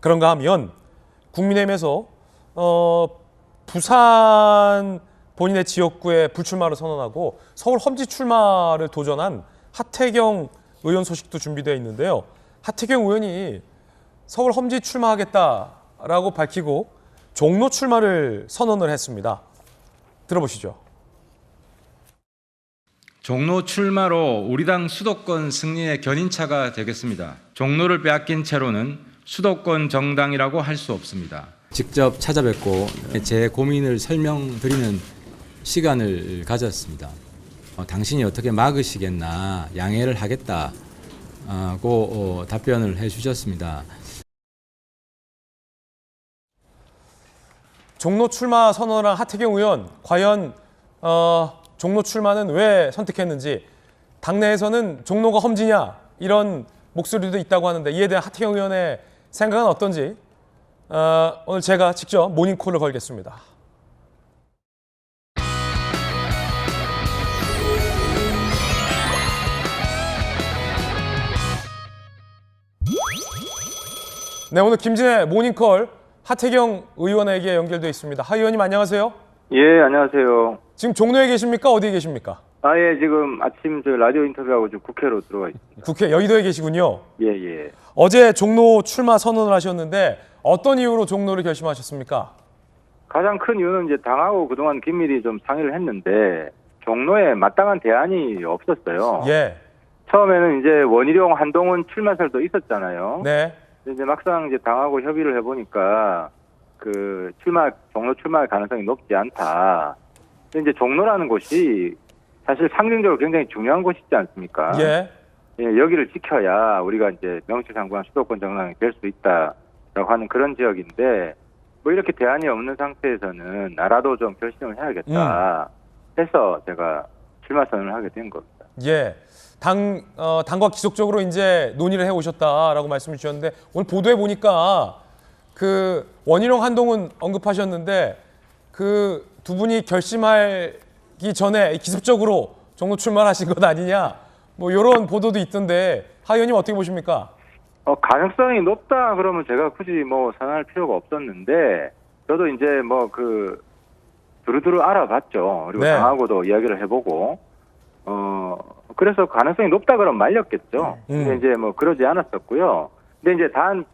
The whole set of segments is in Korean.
그런가 하면 국민의힘에서 어, 부산 본인의 지역구에 불출마를 선언하고 서울 험지 출마를 도전한 하태경 의원 소식도 준비되어 있는데요. 하태경 의원이 서울 험지 출마하겠다라고 밝히고 종로 출마를 선언을 했습니다. 들어보시죠. 종로 출마로 우리 당 수도권 승리의 견인차가 되겠습니다. 종로를 빼앗긴 채로는 수도권 정당이라고 할 수 없습니다. 직접 찾아뵙고 제 고민을 설명드리는 시간을 가졌습니다. 어, 당신이 어떻게 막으시겠나 양해를 하겠다고 어, 답변을 해주셨습니다. 종로 출마 선언한 하태경 의원 과연 어, 종로 출마는 왜 선택했는지 당내에서는 종로가 험지냐 이런 목소리도 있다고 하는데 이에 대한 하태경 의원의 생각은 어떤지 어, 오늘 제가 직접 모닝콜을 걸겠습니다. 네 오늘 김진애 모닝콜 하태경 의원에게 연결돼 있습니다. 하 의원님 안녕하세요. 예, 안녕하세요. 지금 종로에 계십니까? 어디에 계십니까? 아, 예, 지금 아침 저 라디오 인터뷰하고 지금 국회로 들어가 있습니다. 국회 여의도에 계시군요. 예, 예. 어제 종로 출마 선언을 하셨는데 어떤 이유로 종로를 결심하셨습니까? 가장 큰 이유는 이제 당하고 그동안 긴밀히 좀 상의를 했는데 종로에 마땅한 대안이 없었어요. 예. 처음에는 이제 원희룡 한동훈 출마설도 있었잖아요. 네. 근데 이제 막상 이제 당하고 협의를 해보니까 그 출마 종로 출마할 가능성이 높지 않다. 근데 이제 종로라는 곳이 사실 상징적으로 굉장히 중요한 곳이지 않습니까? 예. 예, 여기를 지켜야 우리가 이제 명실상부한 수도권 정당이 될 수 있다라고 하는 그런 지역인데 뭐 이렇게 대안이 없는 상태에서는 나라도 좀 결심을 해야겠다 해서 제가 출마 선언을 하게 된 겁니다. 예. 당, 어, 당과 기속적으로 이제 논의를 해 오셨다라고 말씀을 주셨는데 오늘 보도에 보니까 그 원희룡 한동훈 언급하셨는데 그 두 분이 결심하 기 전에 기습적으로 종로 출마하신 것 아니냐 뭐 이런 보도도 있던데 하 의원님 어떻게 보십니까? 어, 가능성이 높다 그러면 제가 굳이 뭐 선언할 필요가 없었는데 저도 이제 뭐 그 두루두루 알아봤죠. 그리고 네. 당하고도 이야기를 해보고 어 그래서 가능성이 높다 그러면 말렸겠죠. 음. 근데 이제 뭐 그러지 않았었고요. 근데 이제 단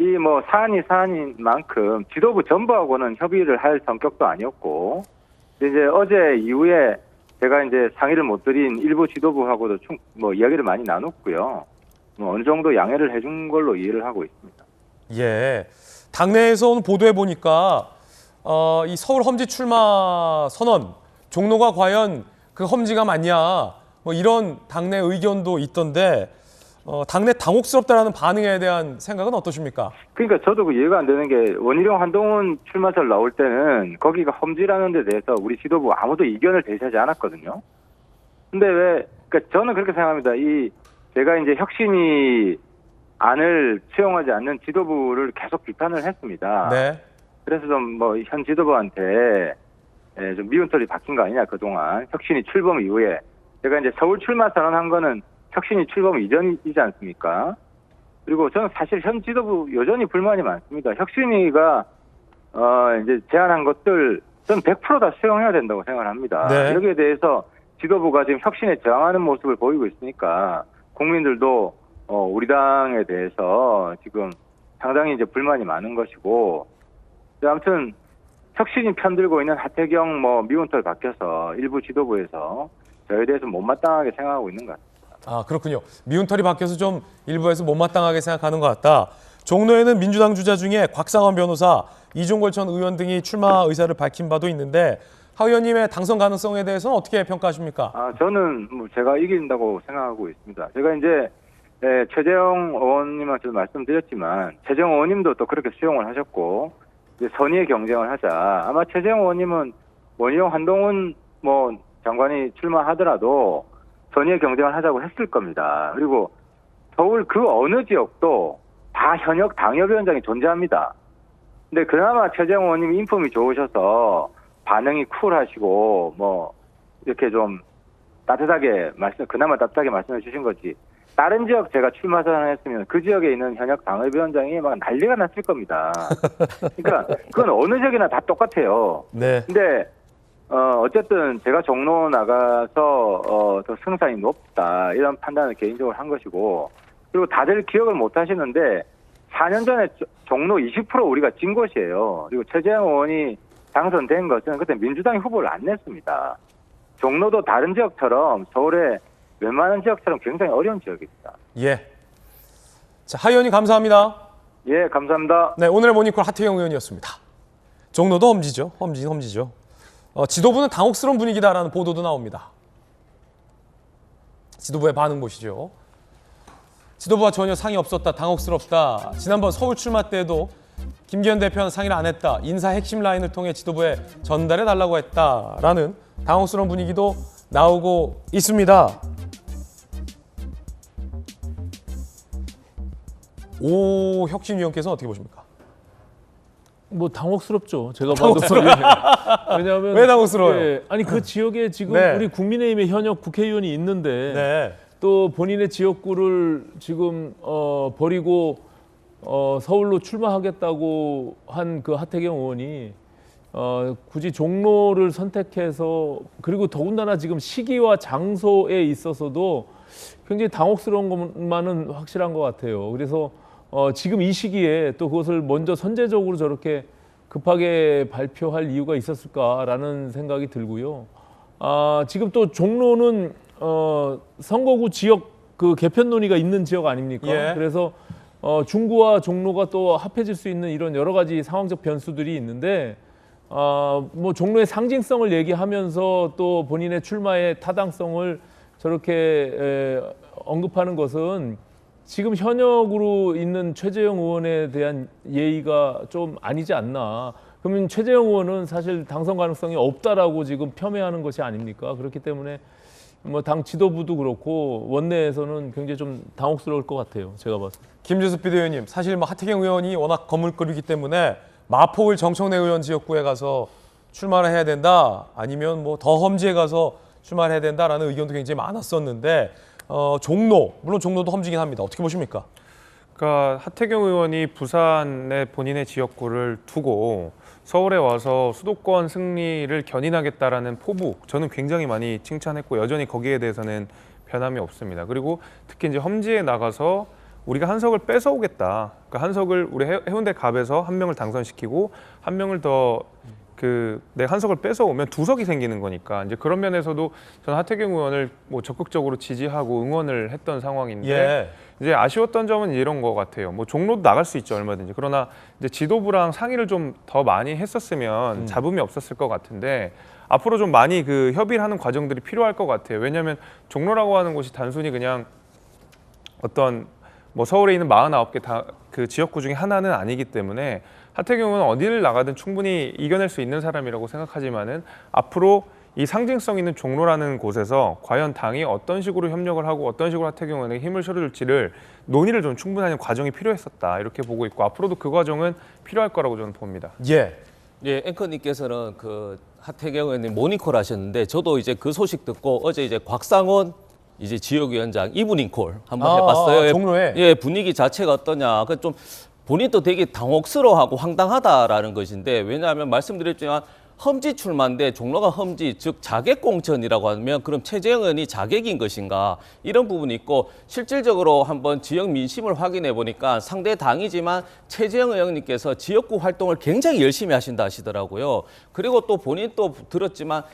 이 뭐 사안이 사안인 만큼 지도부 전부하고는 협의를 할 성격도 아니었고 이제 어제 이후에 제가 이제 상의를 못 드린 일부 지도부하고도 충, 뭐 이야기를 많이 나눴고요. 뭐 어느 정도 양해를 해준 걸로 이해를 하고 있습니다. 예. 당내에서 오늘 보도해 보니까 어, 이 서울 험지 출마 선언 종로가 과연 그 험지가 맞냐 뭐 이런 당내 의견도 있던데 어, 당내 당혹스럽다라는 반응에 대한 생각은 어떠십니까? 그러니까 저도 그 이해가 안 되는 게 원희룡 한동훈 출마설 나올 때는 거기가 험지라는 데 대해서 우리 지도부 아무도 이견을 제시하지 않았거든요. 근데 왜, 그러니까 저는 그렇게 생각합니다. 이, 제가 이제 혁신이 안을 수용하지 않는 지도부를 계속 비판을 했습니다. 네. 그래서 좀 뭐 현 지도부한테 예, 좀 미운 털이 박힌 거 아니냐 그동안 혁신이 출범 이후에 제가 이제 서울 출마 선언한 거는 혁신이 출범 이전이지 않습니까? 그리고 저는 사실 현 지도부 여전히 불만이 많습니다. 혁신이가 어 이제 제안한 것들 저는 100%다 수용해야 된다고 생각을 합니다. 네. 여기에 대해서 지도부가 지금 혁신에 저항하는 모습을 보이고 있으니까 국민들도 어 우리 당에 대해서 지금 상당히 이제 불만이 많은 것이고 아무튼 혁신이 편들고 있는 하태경 뭐 미운털 박혀서 일부 지도부에서 저에 대해서 못마땅하게 생각하고 있는 것 같습니다. 아 그렇군요. 미운 털이 바뀌어서 좀 일부에서 못마땅하게 생각하는 것 같다. 종로에는 민주당 주자 중에 곽상원 변호사, 이종걸 전 의원 등이 출마 의사를 밝힌 바도 있는데 하 의원님의 당선 가능성에 대해서는 어떻게 평가하십니까? 아, 저는 뭐 제가 이긴다고 생각하고 있습니다. 제가 이제 예, 최재형 의원님한테도 말씀드렸지만 최재형 의원님도 또 그렇게 수용을 하셨고 이제 선의의 경쟁을 하자. 아마 최재형 의원님은 원희룡 한동훈 뭐 장관이 출마하더라도 선의의 경쟁을 하자고 했을 겁니다. 그리고 서울 그 어느 지역도 다 현역 당협위원장이 존재합니다. 근데 그나마 최재형 의원님이 인품이 좋으셔서 반응이 쿨하시고 뭐 이렇게 좀 따뜻하게 말씀 그나마 따뜻하게 말씀해 주신 거지 다른 지역 제가 출마 선언했으면 그 지역에 있는 현역 당협위원장이 막 난리가 났을 겁니다. 그러니까 그건 어느 지역이나 다 똑같아요. 네. 근데 어 어쨌든 제가 종로 나가서 어 더 승산이 높다 이런 판단을 개인적으로 한 것이고 그리고 다들 기억을 못 하시는데 4년 전에 조- 종로 20% 우리가 진 것이에요. 그리고 최재형 의원이 당선된 것은 그때 민주당이 후보를 안 냈습니다. 종로도 다른 지역처럼 서울의 웬만한 지역처럼 굉장히 어려운 지역입니다. 예. 자, 하 의원님 감사합니다. 예, 감사합니다. 네, 오늘의 모니콜 하태경 의원이었습니다. 종로도 험지죠. 험지 험지죠. 어, 지도부는 당혹스러운 분위기다라는 보도도 나옵니다. 지도부의 반응 보시죠. 지도부와 전혀 상의 없었다. 당혹스럽다. 지난번 서울 출마 때도 김기현 대표는 상의를 안 했다. 인사 핵심 라인을 통해 지도부에 전달해 달라고 했다라는 당혹스러운 분위기도 나오고 있습니다. 오 혁신 위원께서는 어떻게 보십니까? 뭐 당혹스럽죠. 제가 봐도 예. 왜냐하면 왜 당혹스러워요? 예. 아니 그 지역에 지금 네. 우리 국민의힘의 현역 국회의원이 있는데 네. 또 본인의 지역구를 지금 어, 버리고 어, 서울로 출마하겠다고 한 그 하태경 의원이 어, 굳이 종로를 선택해서 그리고 더군다나 지금 시기와 장소에 있어서도 굉장히 당혹스러운 것만은 확실한 것 같아요. 그래서 어, 지금 이 시기에 또 그것을 먼저 선제적으로 저렇게 급하게 발표할 이유가 있었을까라는 생각이 들고요. 아, 지금 또 종로는 어, 선거구 지역 그 개편 논의가 있는 지역 아닙니까? 예. 그래서 어, 중구와 종로가 또 합해질 수 있는 이런 여러 가지 상황적 변수들이 있는데 어, 뭐 종로의 상징성을 얘기하면서 또 본인의 출마의 타당성을 저렇게 에, 언급하는 것은 지금 현역으로 있는 최재형 의원에 대한 예의가 좀 아니지 않나. 그러면 최재형 의원은 사실 당선 가능성이 없다라고 지금 폄훼하는 것이 아닙니까? 그렇기 때문에 뭐 당 지도부도 그렇고 원내에서는 굉장히 좀 당혹스러울 것 같아요. 제가 봤을 때. 김주수 비대위원님, 사실 뭐 하태경 의원이 워낙 거물거리기 때문에 마포울 정청래 의원 지역구에 가서 출마를 해야 된다, 아니면 뭐 더 험지에 가서 출마를 해야 된다라는 의견도 굉장히 많았었는데 어, 종로, 물론 종로도 험지긴 합니다. 어떻게 보십니까? 그러니까 하태경 의원이 부산의 본인의 지역구를 두고 서울에 와서 수도권 승리를 견인하겠다라는 포부 저는 굉장히 많이 칭찬했고 여전히 거기에 대해서는 변함이 없습니다. 그리고 특히 이제 험지에 나가서 우리가 한석을 뺏어오겠다. 그러니까 한석을 우리 해- 해운대 갑에서 한 명을 당선시키고 한 명을 더 그 내 한석을 뺏어 오면 두 석이 생기는 거니까 이제 그런 면에서도 저는 하태경 의원을 뭐 적극적으로 지지하고 응원을 했던 상황인데 예. 이제 아쉬웠던 점은 이런 것 같아요. 뭐 종로도 나갈 수 있죠 얼마든지. 그러나 이제 지도부랑 상의를 좀 더 많이 했었으면 잡음이 없었을 것 같은데 앞으로 좀 많이 그 협의를 하는 과정들이 필요할 것 같아요. 왜냐하면 종로라고 하는 곳이 단순히 그냥 어떤 뭐 서울에 있는 49개 다 그 지역구 중에 하나는 아니기 때문에 하태경은 어디를 나가든 충분히 이겨낼 수 있는 사람이라고 생각하지만은 앞으로 이 상징성 있는 종로라는 곳에서 과연 당이 어떤 식으로 협력을 하고 어떤 식으로 하태경 의원에게 힘을 실어줄지를 논의를 좀 하는 과정이 필요했었다 이렇게 보고 있고 앞으로도 그 과정은 필요할 거라고 저는 봅니다. 예. 예, 앵커님께서는 그 하태경 의원님 모니콜 하셨는데 저도 이제 그 소식 듣고 어제 이제 곽상원 이제 지역위원장 이브닝 콜 한번 아, 해봤어요. 아, 종로에? 예, 분위기 자체가 어떠냐. 그좀 본인도 되게 당혹스러워하고 황당하다라는 것인데 왜냐하면 말씀드렸지만 험지 출마인데 종로가 험지 즉 자객 공천이라고 하면 그럼 최재형 의원이 자객인 것인가 이런 부분이 있고 실질적으로 한번 지역 민심을 확인해 보니까 상대 당이지만 최재형 의원님께서 지역구 활동을 굉장히 열심히 하신다 하시더라고요. 그리고 또 본인 또 들었지만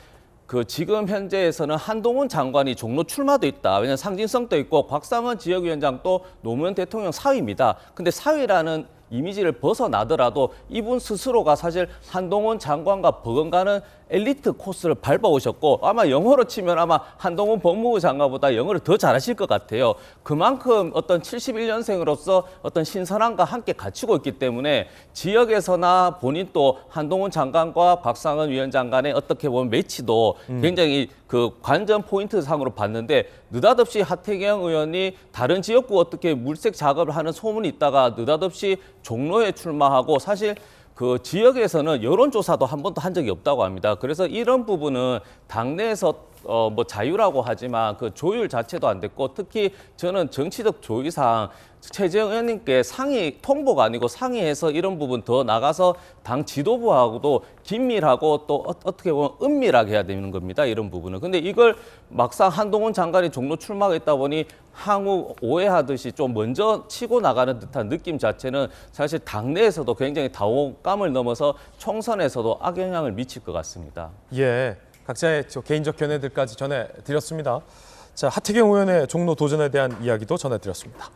그 지금 현재에서는 한동훈 장관이 종로 출마도 있다. 왜냐하면 상징성도 있고 곽상원 지역위원장도 노무현 대통령 사위입니다. 근데 사위라는 이미지를 벗어나더라도 이분 스스로가 사실 한동훈 장관과 버금가는 엘리트 코스를 밟아 오셨고 아마 영어로 치면 아마 한동훈 법무부 장관보다 영어를 더 잘하실 것 같아요. 그만큼 어떤 71년생으로서 어떤 신선함과 함께 갖추고 있기 때문에 지역에서나 본인 또 한동훈 장관과 박상은 위원장 간의 어떻게 보면 매치도 굉장히 그 관전 포인트 상으로 봤는데 느닷없이 하태경 의원이 다른 지역구 어떻게 물색 작업을 하는 소문이 있다가 느닷없이 종로에 출마하고 사실 그 지역에서는 여론조사도 한 번도 한 적이 없다고 합니다. 그래서 이런 부분은 당내에서 어, 뭐 자유라고 하지만 그 조율 자체도 안 됐고 특히 저는 정치적 조의상 최재형 의원님께 상의 통보가 아니고 상의해서 이런 부분 더 나가서 당 지도부하고도 긴밀하고 또 어, 어떻게 보면 은밀하게 해야 되는 겁니다. 이런 부분은. 근데 이걸 막상 한동훈 장관이 종로 출마했다 보니 향후 오해하듯이 좀 먼저 치고 나가는 듯한 느낌 자체는 사실 당내에서도 굉장히 당혹감을 넘어서 총선에서도 악영향을 미칠 것 같습니다. 예, 각자의 저 개인적 견해들까지 전해드렸습니다. 자, 하태경 의원의 종로 도전에 대한 이야기도 전해드렸습니다.